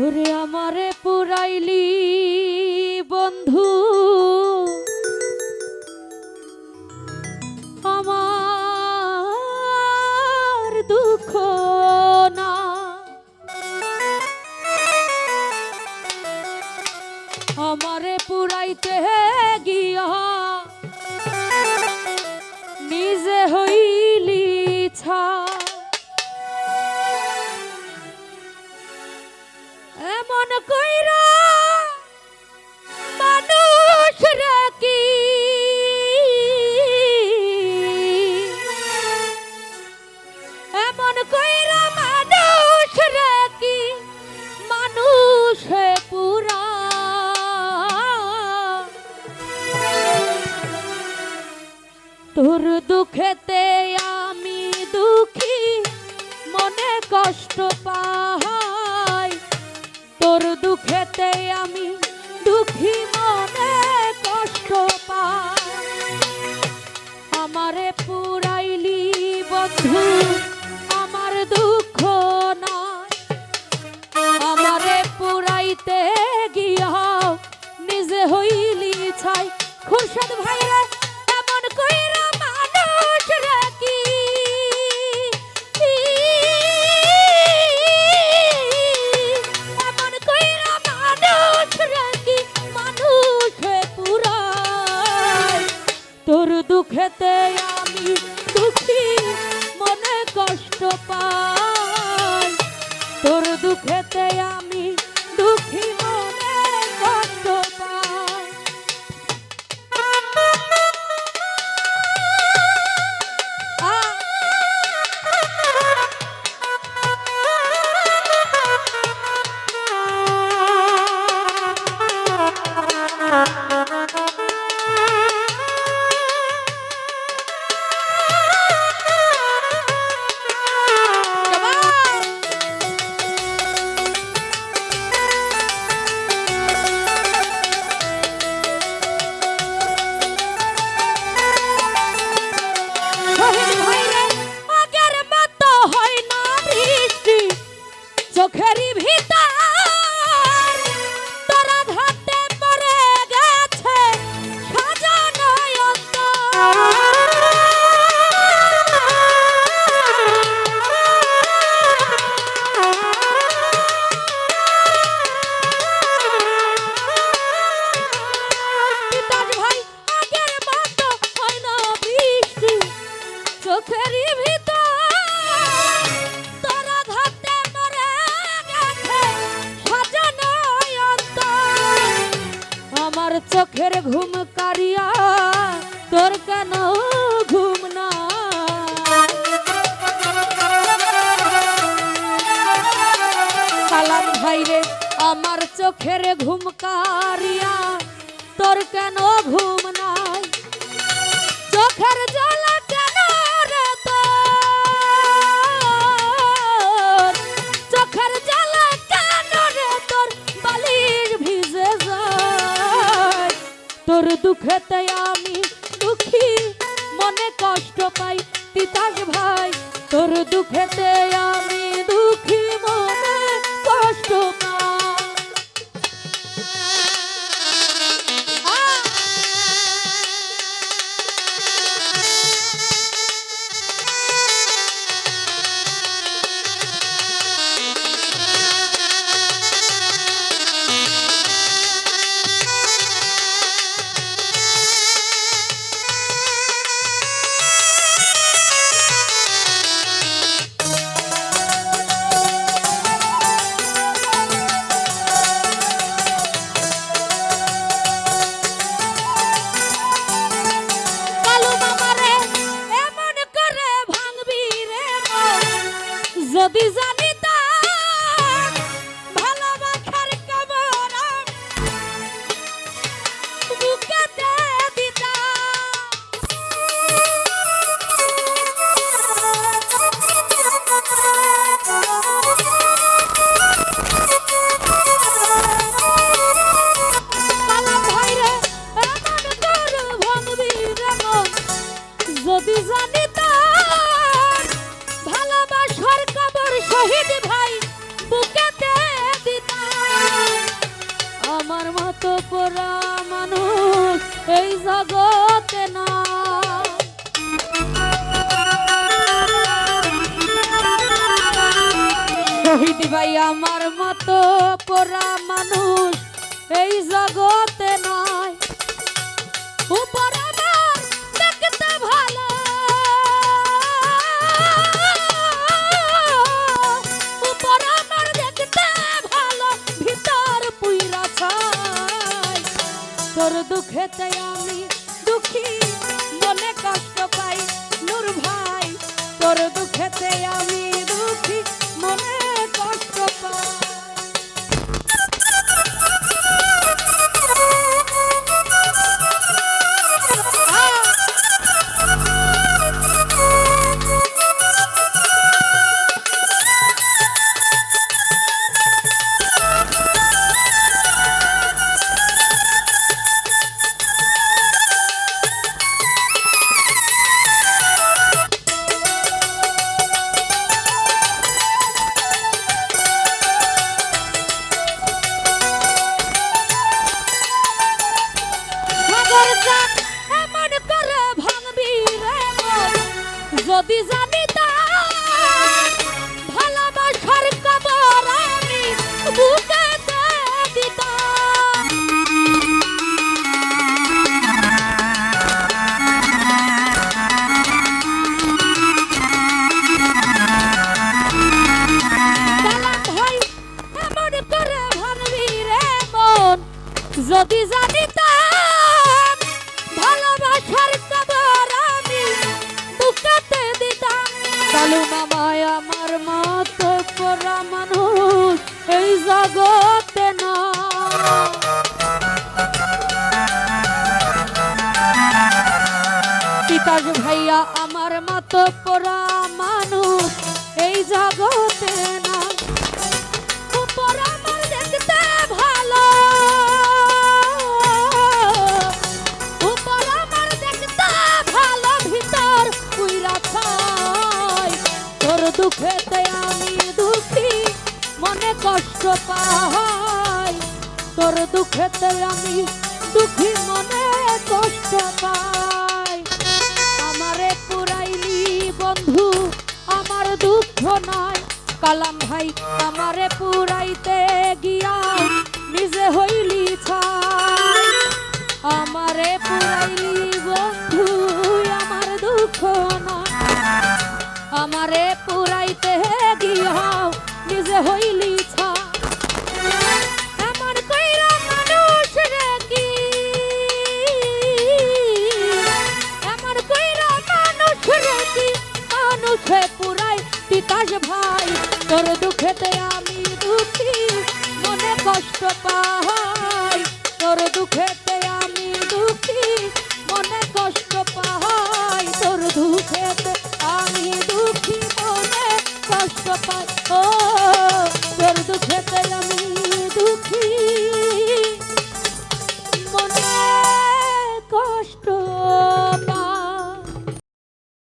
ওরে আমারে পুরাইলি বন্ধু। আমার দুঃখ না। আমারে পুরাইতে গিয়া এমন কইরা খুরশদ এমন কইরা এমন কইরা মানুষ তোর দুঃখেতে আমি দুঃখী, মনে কষ্ট পাই। তোর দুঃখেতে আমি চোখের ঘুম কারিয়া তোর কেন ঘুম না? কালাম ভাইরে আমার চোখের ঘুম কারিয়া তোর কেন ঘুম নাই? চোখের জল দুঃখেতে আমি দুঃখী মনে কষ্ট পাই তিতাস ভাই তোর দুঃখেতে জানি তার শহীদ আমার মতো এই জগতে না। ভাই, আমার মতো পোড়া মানুষ এই জগতে দুঃখেতে আমি দুঃখী, মনে কষ্ট পাই। নূর ভাই, তোর দুঃখেতে আমি দুঃখী, মনে কষ্ট পাই। এমন করে ভাঙবি রে যদি জানি ভালোবাসার কবর আমি বুকেতে দিতাম। কালু মামায় আমার মত পরা মানুষ, এই জগতে না তিতাস ভাইয়া আমার মত পরা মানুষ, এই জগতে না তোর দুঃখেতে আমি দুঃখী মনে কষ্ট পাই। আমারে পুরাইলি বন্ধু, আমার দুঃখ নয় কালাম ভাই, আমারে পুরাইতে গিয়া নিজে হইলি ছাই। আমারে পুরাইলি বন্ধু, আমার দুঃখ নয় আমারে পুরাইতে গিয়া নিজে হইলি বিকাশ ভাই, তোর দুঃখেতে আমি দুঃখী, মনে কষ্ট পাই। তোর দুঃখেতে আমি দুঃখী, মনে কষ্ট পাই। তোর দুঃখেতে আমি দুঃখী, মনে কষ্ট পাই।